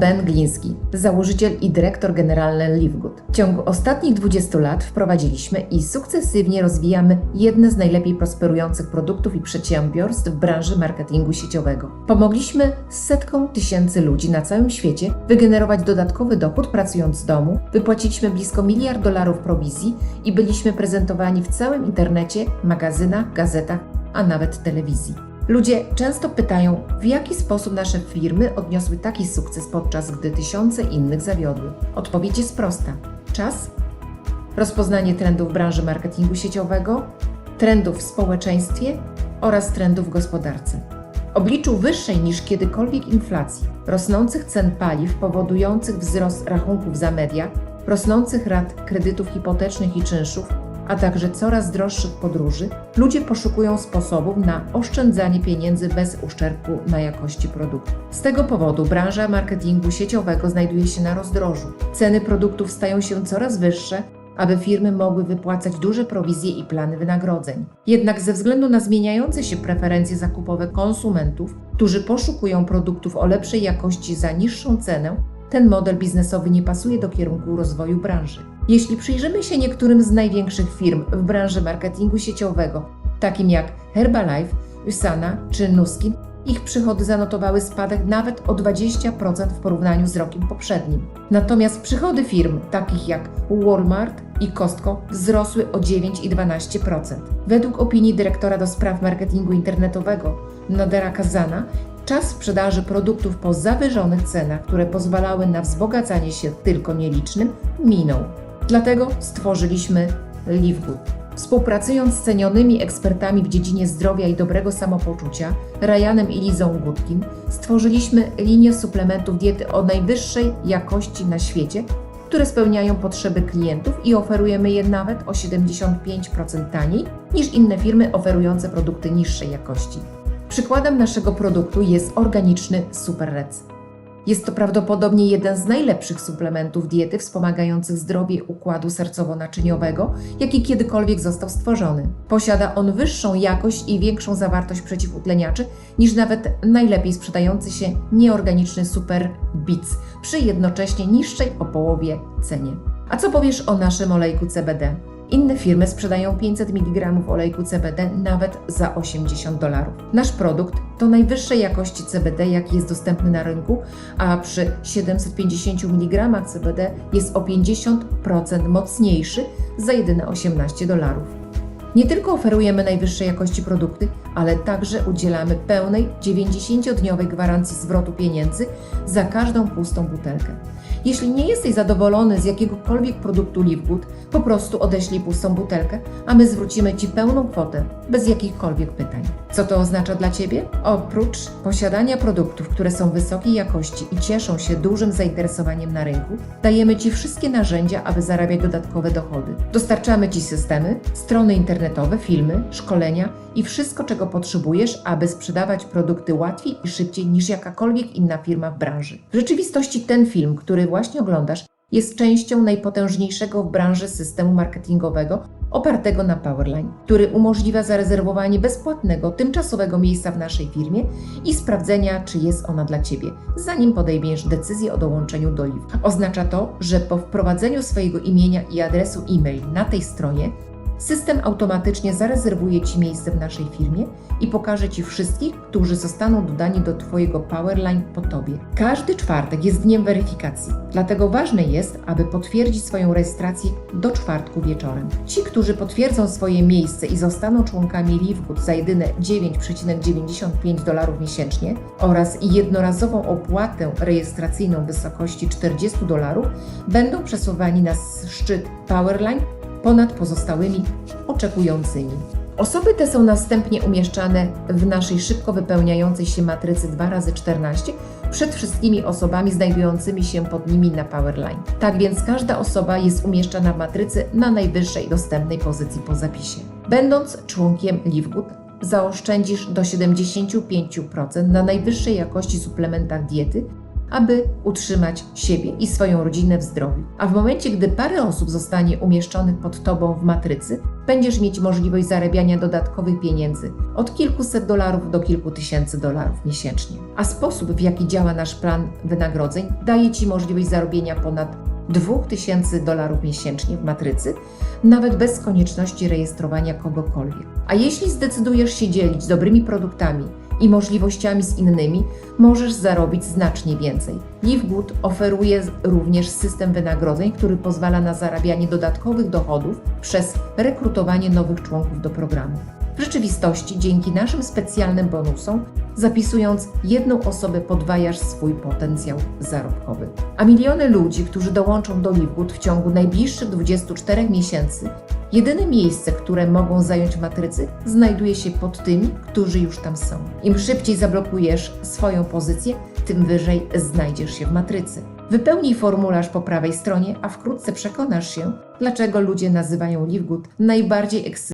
Ben Gliński, założyciel i dyrektor generalny Livegood. W ciągu ostatnich 20 lat wprowadziliśmy i sukcesywnie rozwijamy jedne z najlepiej prosperujących produktów i przedsiębiorstw w branży marketingu sieciowego. Pomogliśmy setkom tysięcy ludzi na całym świecie wygenerować dodatkowy dochód pracując z domu, wypłaciliśmy blisko miliard dolarów prowizji i byliśmy prezentowani w całym internecie, magazynach, gazetach, a nawet telewizji. Ludzie często pytają, w jaki sposób nasze firmy odniosły taki sukces, podczas gdy tysiące innych zawiodły. Odpowiedź jest prosta: czas, rozpoznanie trendów branży marketingu sieciowego, trendów w społeczeństwie oraz trendów w gospodarce. W obliczu wyższej niż kiedykolwiek inflacji, rosnących cen paliw powodujących wzrost rachunków za media, rosnących rat kredytów hipotecznych i czynszów, a także coraz droższych podróży, ludzie poszukują sposobów na oszczędzanie pieniędzy bez uszczerbku na jakości produktu. Z tego powodu branża marketingu sieciowego znajduje się na rozdrożu. Ceny produktów stają się coraz wyższe, aby firmy mogły wypłacać duże prowizje i plany wynagrodzeń. Jednak ze względu na zmieniające się preferencje zakupowe konsumentów, którzy poszukują produktów o lepszej jakości za niższą cenę, ten model biznesowy nie pasuje do kierunku rozwoju branży. Jeśli przyjrzymy się niektórym z największych firm w branży marketingu sieciowego, takim jak Herbalife, Usana czy Nuskin, ich przychody zanotowały spadek nawet o 20% w porównaniu z rokiem poprzednim. Natomiast przychody firm takich jak Walmart i Costco wzrosły o 9 i 12%. Według opinii dyrektora do marketingu internetowego Nadera Kazana, czas sprzedaży produktów po zawyżonych cenach, które pozwalały na wzbogacanie się tylko nielicznym, minął. Dlatego stworzyliśmy LiveGood. Współpracując z cenionymi ekspertami w dziedzinie zdrowia i dobrego samopoczucia, Ryanem i Lizą Gutkin, stworzyliśmy linię suplementów diety o najwyższej jakości na świecie, które spełniają potrzeby klientów i oferujemy je nawet o 75% taniej niż inne firmy oferujące produkty niższej jakości. Przykładem naszego produktu jest organiczny Super Rec. Jest to prawdopodobnie jeden z najlepszych suplementów diety wspomagających zdrowie układu sercowo-naczyniowego, jaki kiedykolwiek został stworzony. Posiada on wyższą jakość i większą zawartość przeciwutleniaczy niż nawet najlepiej sprzedający się nieorganiczny Super Bits przy jednocześnie niższej o połowie cenie. A co powiesz o naszym olejku CBD? Inne firmy sprzedają 500 mg olejku CBD nawet za 80 dolarów. Nasz produkt to najwyższej jakości CBD, jaki jest dostępny na rynku, a przy 750 mg CBD jest o 50% mocniejszy za jedyne 18 dolarów. Nie tylko oferujemy najwyższej jakości produkty, ale także udzielamy pełnej 90-dniowej gwarancji zwrotu pieniędzy za każdą pustą butelkę. Jeśli nie jesteś zadowolony z jakiegokolwiek produktu Livegood, po prostu odeślij pustą butelkę, a my zwrócimy Ci pełną kwotę, bez jakichkolwiek pytań. Co to oznacza dla Ciebie? Oprócz posiadania produktów, które są wysokiej jakości i cieszą się dużym zainteresowaniem na rynku, dajemy Ci wszystkie narzędzia, aby zarabiać dodatkowe dochody. Dostarczamy Ci systemy, strony internetowe, filmy, szkolenia i wszystko, czego potrzebujesz, aby sprzedawać produkty łatwiej i szybciej niż jakakolwiek inna firma w branży. W rzeczywistości ten film, który właśnie oglądasz, jest częścią najpotężniejszego w branży systemu marketingowego opartego na Powerline, który umożliwia zarezerwowanie bezpłatnego, tymczasowego miejsca w naszej firmie i sprawdzenia, czy jest ona dla Ciebie, zanim podejmiesz decyzję o dołączeniu do LIV. Oznacza to, że po wprowadzeniu swojego imienia i adresu e-mail na tej stronie System automatycznie zarezerwuje Ci miejsce w naszej firmie i pokaże Ci wszystkich, którzy zostaną dodani do Twojego Powerline po Tobie. Każdy czwartek jest dniem weryfikacji, dlatego ważne jest, aby potwierdzić swoją rejestrację do czwartku wieczorem. Ci, którzy potwierdzą swoje miejsce i zostaną członkami LiveGood za jedyne 9,95 dolarów miesięcznie oraz jednorazową opłatę rejestracyjną w wysokości 40 dolarów, będą przesuwani na szczyt Powerline ponad pozostałymi oczekującymi. Osoby te są następnie umieszczane w naszej szybko wypełniającej się matrycy 2x14 przed wszystkimi osobami znajdującymi się pod nimi na Powerline. Tak więc każda osoba jest umieszczana w matrycy na najwyższej dostępnej pozycji po zapisie. Będąc członkiem LiveGood, zaoszczędzisz do 75% na najwyższej jakości suplementach diety aby utrzymać siebie i swoją rodzinę w zdrowiu. A w momencie, gdy parę osób zostanie umieszczonych pod Tobą w matrycy, będziesz mieć możliwość zarabiania dodatkowych pieniędzy od kilkuset dolarów do kilku tysięcy dolarów miesięcznie. A sposób, w jaki działa nasz plan wynagrodzeń, daje Ci możliwość zarobienia ponad 2000 dolarów miesięcznie w matrycy, nawet bez konieczności rejestrowania kogokolwiek. A jeśli zdecydujesz się dzielić dobrymi produktami i możliwościami z innymi, możesz zarobić znacznie więcej. LiveGood oferuje również system wynagrodzeń, który pozwala na zarabianie dodatkowych dochodów przez rekrutowanie nowych członków do programu. W rzeczywistości, dzięki naszym specjalnym bonusom, zapisując jedną osobę, podwajasz swój potencjał zarobkowy. A miliony ludzi, którzy dołączą do LiveGood w ciągu najbliższych 24 miesięcy, jedyne miejsce, które mogą zająć matrycy, znajduje się pod tymi, którzy już tam są. Im szybciej zablokujesz swoją pozycję, tym wyżej znajdziesz się w matrycy. Wypełnij formularz po prawej stronie, a wkrótce przekonasz się, dlaczego ludzie nazywają LiveGood najbardziej ekscytującym